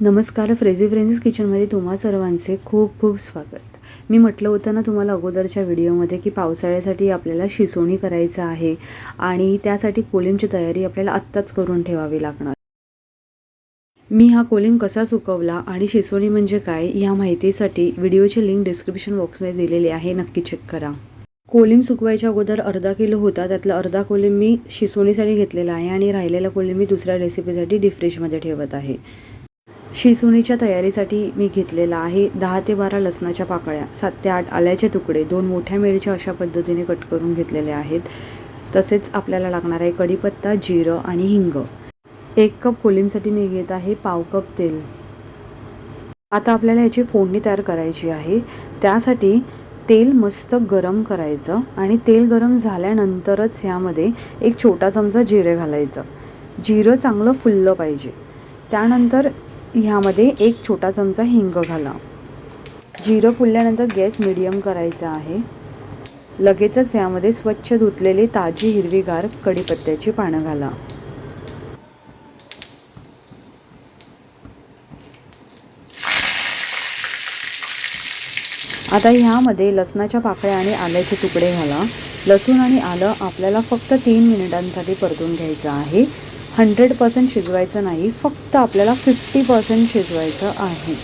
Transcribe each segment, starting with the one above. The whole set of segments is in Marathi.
नमस्कार फ्रेझी फ्रेंड्स किचनमध्ये तुम्हा सर्वांचे खूप खूप स्वागत. मी म्हटलं होतं ना तुम्हाला अगोदरच्या व्हिडिओमध्ये की पावसाळ्यासाठी आपल्याला शिसोणी करायचं आहे आणि त्यासाठी कोलिमची तयारी आपल्याला आत्ताच करून ठेवावी लागणार. मी हा कोलिम कसा सुकवला आणि शिसवणी म्हणजे काय ह्या माहितीसाठी व्हिडिओची लिंक डिस्क्रिप्शन बॉक्समध्ये दिलेली आहे नक्की चेक करा. कोलिम सुकवायच्या अगोदर अर्धा किलो होता त्यातला अर्धा कोलिम मी शिसवणीसाठी घेतलेला आहे आणि राहिलेला कोलिम मी दुसऱ्या रेसिपीसाठी डीप ठेवत आहे. शिसुणीच्या तयारीसाठी मी घेतलेला आहे दहा ते बारा लसणाच्या पाकळ्या. सात ते आठ आल्याचे तुकडे दोन मोठ्या मिरच्या अशा पद्धतीने कट करून घेतलेले आहेत. तसेच आपल्याला लागणार आहे कढीपत्ता जिरं आणि हिंग. एक कप कोलिमसाठी मी घेत आहे पाव कप तेल. आता आपल्याला याची फोडणी तयार करायची आहे. त्यासाठी तेल मस्त गरम करायचं आणि तेल गरम झाल्यानंतरच ह्यामध्ये एक छोटा चमचा जिरे घालायचं. जिरं चांगलं फुललं पाहिजे. त्यानंतर ह्यामध्ये एक छोटा चमचा हिंग घाला. जिरं फुलल्यानंतर गॅस मिडियम करायचा आहे. लगेचच यामध्ये स्वच्छ धुतलेली ताजी हिरवीगार कढीपत्त्याची पानं घाला. आता ह्यामध्ये लसणाच्या पाकळ्या आणि आल्याचे तुकडे घाला. लसूण आणि आलं आपल्याला फक्त तीन मिनिटांसाठी परतून घ्यायचं आहे. हंड्रेड पर्सेंट शिजवायचं नाही फक्त आपल्याला फिफ्टी पर्सेंट शिजवायचं आहे.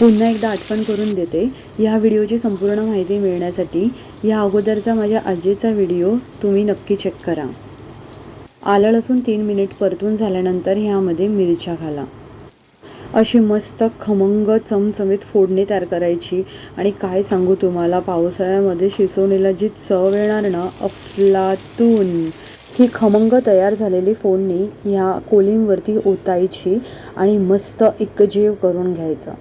पुन्हा एकदा आठवण करून देते या व्हिडिओची संपूर्ण माहिती मिळण्यासाठी या अगोदरचा माझ्या आजीचा व्हिडिओ तुम्ही नक्की चेक करा. आलं लसूण तीन मिनिट परतून झाल्यानंतर ह्यामध्ये मिरच्या घाला. अशी मस्त खमंग चमचमीत फोडणी तयार करायची आणि काय सांगू तुम्हाला पावसाळ्यामध्ये शिसवणीला जी चव येणार ना अफलातून. ही खमंग तयार झालेली फोडणी ह्या कोलिंवरती ओतायची आणि मस्त एकजीव करून घ्यायचं.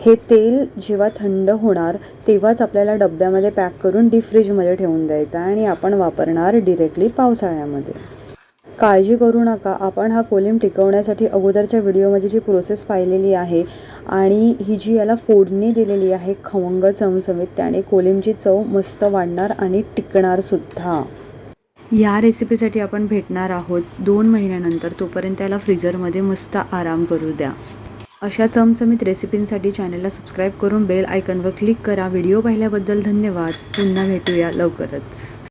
हे तेल जेव्हा थंड होणार तेव्हाच आपल्याला डब्यामध्ये पॅक करून डीप फ्रीजमध्ये ठेवून द्यायचं आणि आपण वापरणार डिरेक्टली पावसाळ्यामध्ये. काळजी करू नका. आपण हा कोलिम टिकवण्यासाठी अगोदरच्या व्हिडिओमध्ये जी प्रोसेस पाहिलेली आहे आणि ही जी याला फोडणी दिलेली आहे खमंग चमचमीत त्याने कोलिमची चव मस्त वाढणार आणि टिकणारसुद्धा या रेसिपीसाठी आपण भेटणार आहोत. दोन महिन्यानंतर तोपर्यंत त्याला फ्रीजरमध्ये मस्त आराम करू द्या. अशा चमचमीत रेसिपींसाठी चॅनलला सबस्क्राईब करून बेल आयकनवर क्लिक करा. व्हिडिओ पाहिल्याबद्दल धन्यवाद. पुन्हा भेटूया लवकरच.